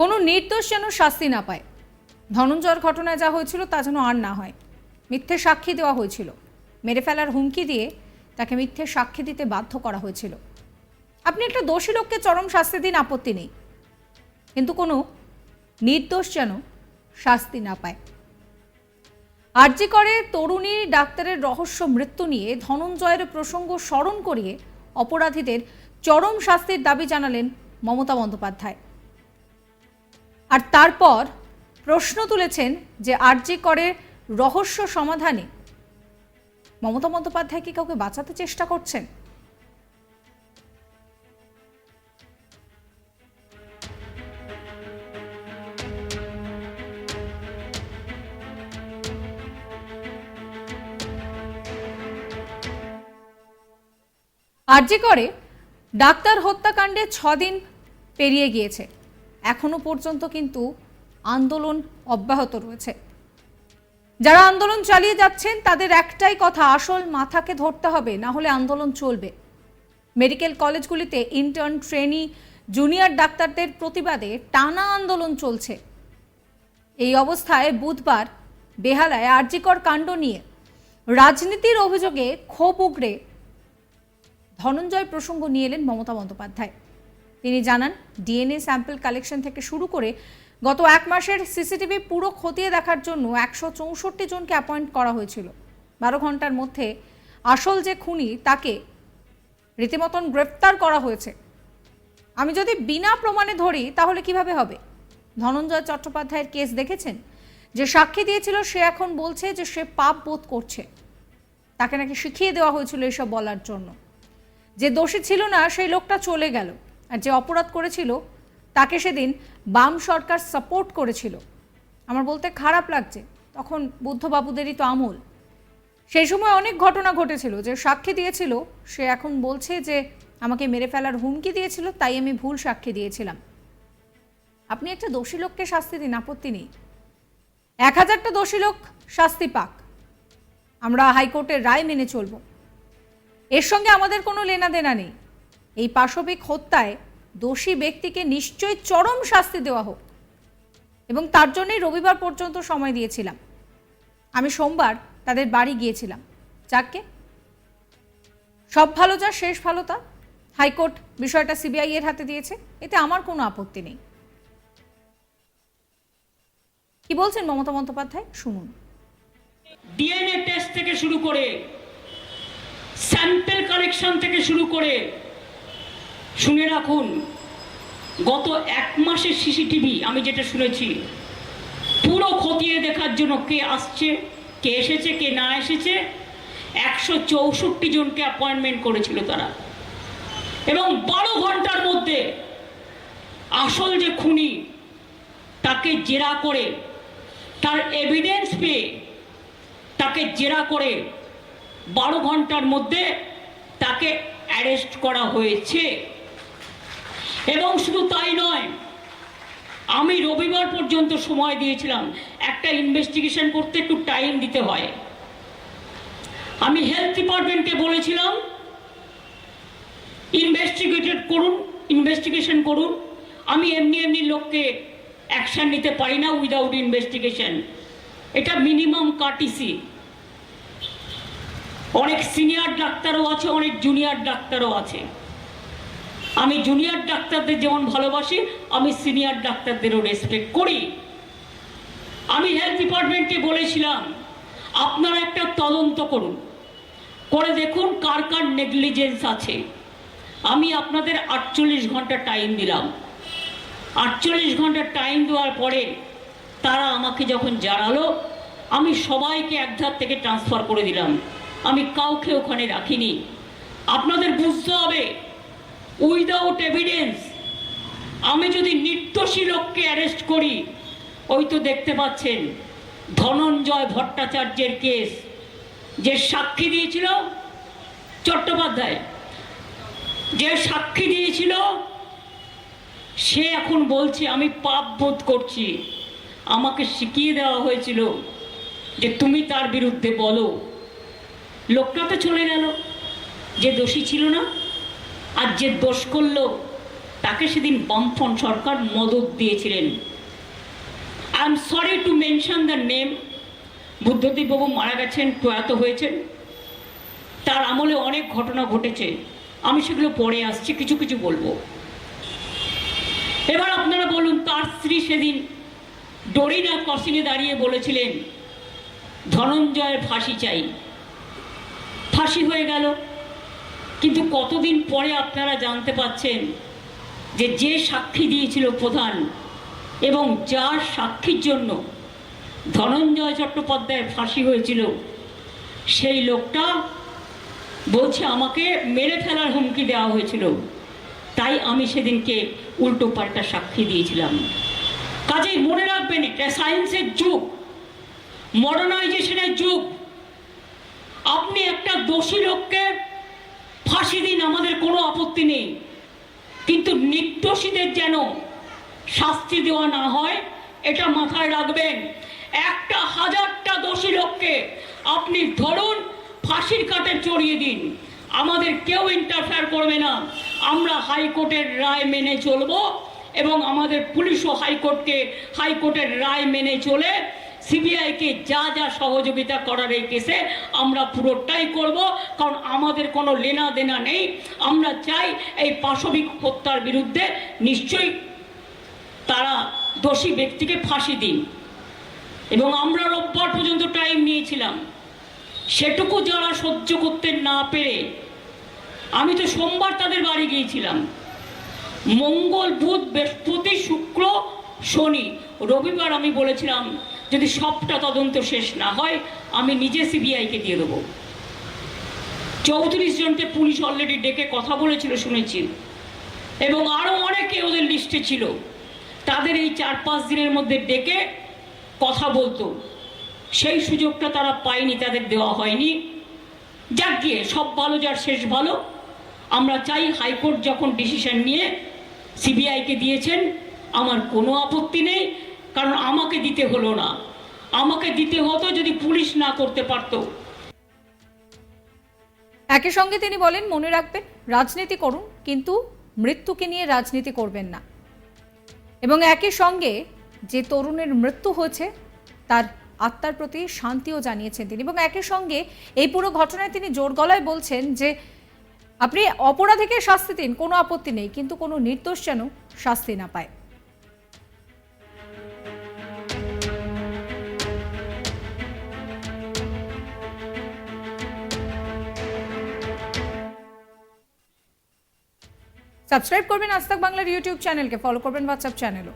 কোনো নির্দোষ যেন শাস্তি না পায়। ধনঞ্জয়ের ঘটনায় যা হয়েছিল তা যেন আর না হয়। মিথ্যে সাক্ষী দেওয়া হয়েছিল। মেরে ফেলার হুমকি দিয়ে তাকে মিথ্যে সাক্ষী দিতে বাধ্য করা হয়েছিল। আপনি একটা দোষী লোককে চরম শাস্তি দিন, আপত্তি নেই। কিন্তু কোনো নির্দোষ যেন শাস্তি না পায়। আরজি করে তরুণী ডাক্তারের রহস্য মৃত্যু নিয়ে ধনঞ্জয়ের প্রসঙ্গ স্মরণ করিয়ে অপরাধীদের চরম শাস্তির দাবি জানালেন মমতা বন্দ্যোপাধ্যায়। আর তারপর প্রশ্ন তুলেছেন যে আরজি করে রহস্য সমাধানে। মমতা বন্দ্যোপাধ্যায় কি কাউকে বাঁচাতে চেষ্টা করছেন? আরজি করে ডাক্তার হত্যাকাণ্ডে ছদিন পেরিয়ে গিয়েছে। এখনও পর্যন্ত কিন্তু আন্দোলন অব্যাহত রয়েছে। যারা আন্দোলন চালিয়ে যাচ্ছেন, তাদের একটাই কথা, আসল মাথাকে ধরতে হবে, না হলে আন্দোলন চলবে। মেডিকেল কলেজগুলিতে ইন্টার্ন ট্রেনি জুনিয়র ডাক্তারদের প্রতিবাদে টানা আন্দোলন চলছে। এই অবস্থায় বুধবার বেহালায় আরজিকর কাণ্ড নিয়ে রাজনীতির অভিযোগে ক্ষোভ উগড়ে ধনঞ্জয় প্রসঙ্গ নিয়ে এলেন মমতা বন্দ্যোপাধ্যায়। তিনি জানান, ডিএনএ স্যাম্পল কালেকশন থেকে শুরু করে গত এক মাসের সিসিটিভি পুরো খতিয়ে দেখার জন্য একশো চৌষট্টি জনকে অ্যাপয়েন্ট করা হয়েছিল। বারো ঘণ্টার মধ্যে আসল যে খুনি, তাকে রীতিমতন গ্রেপ্তার করা হয়েছে। আমি যদি বিনা প্রমাণে ধরি, তাহলে কীভাবে হবে? ধনঞ্জয় চট্টোপাধ্যায়ের কেস দেখেছেন? যে সাক্ষী দিয়েছিল, সে এখন বলছে যে সে পাপ বোধ করছে। তাকে নাকি শিখিয়ে দেওয়া হয়েছিল এসব বলার জন্য। যে দোষী ছিল না, সেই লোকটা চলে গেল। আর যে অপরাধ করেছিল, তাকে সেদিন বাম সরকার সাপোর্ট করেছিল। আমার বলতে খারাপ লাগছে। তখন বুদ্ধবাবুদেরই তো আমল। সেই সময় অনেক ঘটনা ঘটেছিল যে সাক্ষী দিয়েছিল, সে এখন বলছে যে আমাকে মেরে ফেলার হুমকি দিয়েছিল, তাই আমি ভুল সাক্ষী দিয়েছিলাম। আপনি একটা দোষী লোককে শাস্তি দিন, আপত্তি নেই। এক হাজারটা দোষী লোক শাস্তি পাক। আমরা হাইকোর্টের রায় মেনে চলবো। এর সঙ্গে আমাদের কোনো লেনাদেনা নেই। এই পাশবিক হত্যায় দোষী ব্যক্তিকে নিশ্চয়ই চরম শাস্তি দেওয়া হোক। এবং তার জন্যই রবিবার পর্যন্ত সময় দিয়েছিলাম। আমি সোমবার তাদের বাড়ি গিয়েছিলাম। যাকে সব ভালো যা, শেষ ভালো তা। হাইকোর্ট বিষয়টা সিবিআই এর হাতে দিয়েছে। এতে আমার কোনো আপত্তি নেই। কি বলছেন মমতা বন্দ্যোপাধ্যায়? শুনুন। ডিএনএ টেস্ট থেকে শুরু করে স্যাম্পেল কালেকশন থেকে শুরু করে শুনে রাখুন, গত এক মাসের সিসিটিভি আমি যেটা শুনেছি, পুরো খতিয়ে দেখার জন্য কে আসছে, কে এসেছে, কে না এসেছে, একশো চৌষট্টি জনকে অ্যাপয়েন্টমেন্ট করেছিল তারা। এবং বারো ঘণ্টার মধ্যে আসল যে খুনি, তাকে জেরা করে, তার এভিডেন্স পেয়ে তাকে জেরা করে বারো ঘণ্টার মধ্যে তাকে অ্যারেস্ট করা হয়েছে। এবং শুধু তাই নয়, আমি রবিবার পর্যন্ত সময় দিয়েছিলাম একটা ইনভেস্টিগেশন করতে, একটু টাইম দিতে হয়। আমি হেলথ ডিপার্টমেন্টকে বলেছিলাম ইনভেস্টিগেটেড করুন ইনভেস্টিগেশন করুন। আমি এমনি এমনি লোককে অ্যাকশন নিতে পারি না উইদাউট ইনভেস্টিগেশন এটা মিনিমাম কাটিসি অনেক সিনিয়র ডাক্তারও আছে, অনেক জুনিয়র ডাক্তারও আছে। আমি জুনিয়র ডাক্তারদের যেমন ভালোবাসি, আমি সিনিয়র ডাক্তারদেরও রেসপেক্ট করি। আমি হেলথ ডিপার্টমেন্টকে বলেছিলাম, আপনারা একটা তদন্ত করুন। করে দেখুন কার কার নেগলিজেন্স আছে। আমি আপনাদের আটচল্লিশ ঘণ্টা টাইম দিলাম। আটচল্লিশ ঘণ্টা টাইম দেওয়ার পরে তারা আমাকে যখন জানালো, আমি সবাইকে একধার থেকে ট্রান্সফার করে দিলাম। আমি কাউকে ওখানে রাখিনি। আপনাদের বুঝতে হবে উইদাউট এভিডেন্স আমি যদি নির্দোষী লোককে অ্যারেস্ট করি, ওই তো দেখতে পাচ্ছেন, ধনঞ্জয় ভট্টাচার্যের কেস, যে সাক্ষী দিয়েছিল চট্টোপাধ্যায়। যে সাক্ষী দিয়েছিল, সে এখন বলছে, আমি পাপ বোধ করছি। আমাকে শিখিয়ে দেওয়া হয়েছিল যে তুমি তার বিরুদ্ধে বলো। লোকটা তো চলে গেল, যে দোষী ছিল না। আর যে দোষ করল, তাকে সেদিন বামফ্রন্ট সরকার মদত দিয়েছিলেন। I am sorry to mention the name বুদ্ধদেববাবু মারা গেছেন, প্রয়াত হয়েছেন। তার আমলে অনেক ঘটনা ঘটেছে। আমি সেগুলো পরে আসছি, কিছু কিছু বলব। এবার আপনারা বলুন, তার স্ত্রী সেদিন ডরিনা ক্রসিংয়ে দাঁড়িয়ে বলেছিলেন, ধনঞ্জয়ের ফাঁসি চাই। ফাঁসি হয়ে গেল। কিন্তু কতদিন পরে আপনারা জানতে পাচ্ছেন যে যে সাক্ষী দিয়েছিল প্রধান এবং যার সাক্ষীর জন্য ধনঞ্জয় চট্টোপাধ্যায়ের ফাঁসি হয়েছিল, সেই লোকটা বলছে, আমাকে মেরে ফেলার হুমকি দেওয়া হয়েছিল। তাই আমি সেদিনকে উল্টো পাল্টা সাক্ষী দিয়েছিলাম। কাজেই মনে রাখবেন, এটা সায়েন্সের যুগ, মডার্নাইজেশনের যুগ। আপনি একটা দোষী লোককে ফাঁসি দিন আমাদের কোনো আপত্তি নেই। কিন্তু নির্দোষীদের যেন শাস্তি দেওয়া না হয়, এটা মাথায় রাখবেন। একটা হাজারটা দোষী লোককে আপনি ধরুন ফাঁসির কাটে চড়িয়ে দিন। আমাদের কেউ ইন্টারফেয়ার করবে না। আমরা হাইকোর্টের রায় মেনে চলবো এবং আমাদের পুলিশও হাইকোর্টকে, হাইকোর্টের রায় মেনে চলে সিবিআইকে যা যা সহযোগিতা করার এই কেসে আমরা পুরোটাই করব। কারণ আমাদের কোনো লেনা দেনা নেই। আমরা চাই এই পাশবিক হত্যার বিরুদ্ধে নিশ্চয়ই তারা দোষী ব্যক্তিকে ফাঁসি দিন। এবং আমরা রোববার পর্যন্ত টাইম নিয়েছিলাম। সেটুকু যারা সহ্য করতে না পেরে আমি তো সোমবার তাদের বাড়ি গিয়েছিলাম। মঙ্গল বুধ বৃহস্পতি শুক্র শনি। রবিবার আমি বলেছিলাম যদি সবটা তদন্ত শেষ না হয়, আমি নিজে সিবিআইকে দিয়ে দেবো। চৌত্রিশ জনকে পুলিশ অলরেডি ডেকে কথা বলেছিল, শুনেছি। এবং আরও অনেকে ওদের লিস্টে ছিল। তাদের এই চার পাঁচ দিনের মধ্যে ডেকে কথা বলতো। সেই সুযোগটা তারা পায়নি, তাদের দেওয়া হয়নি। যাক গিয়ে, সব ভালো, যার শেষ ভালো। আমরা চাই হাইকোর্ট যখন ডিসিশন নিয়ে সিবিআইকে দিয়েছেন, আমার কোনো আপত্তি নেই। কারণ আমাকে দিতে হলো না। আমাকে দিতে হতো যদি পুলিশ না করতে পারতো। একই সঙ্গে তিনি বলেন, মনে রাখবেন, রাজনীতি করুন, কিন্তু মৃত্যুকে নিয়ে রাজনীতি করবেন না। এবং একই সঙ্গে যে তরুণের মৃত্যু হয়েছে, তার আত্মার প্রতি শান্তিও জানিয়েছেন তিনি। এবং একই সঙ্গে এই পুরো ঘটনায় তিনি জোর গলায় বলছেন যে, আপনি অপরাধীকে শাস্তি দিন, কোনো আপত্তি নেই, কিন্তু কোনো নির্দোষ যেন শাস্তি না পায়। সাবস্ক্রাইব করবেন আজ বাংলার ইউটিউব চ্যানেলকে ফলো করবেন হোয়াটসঅ্যাপ চ্যানেলও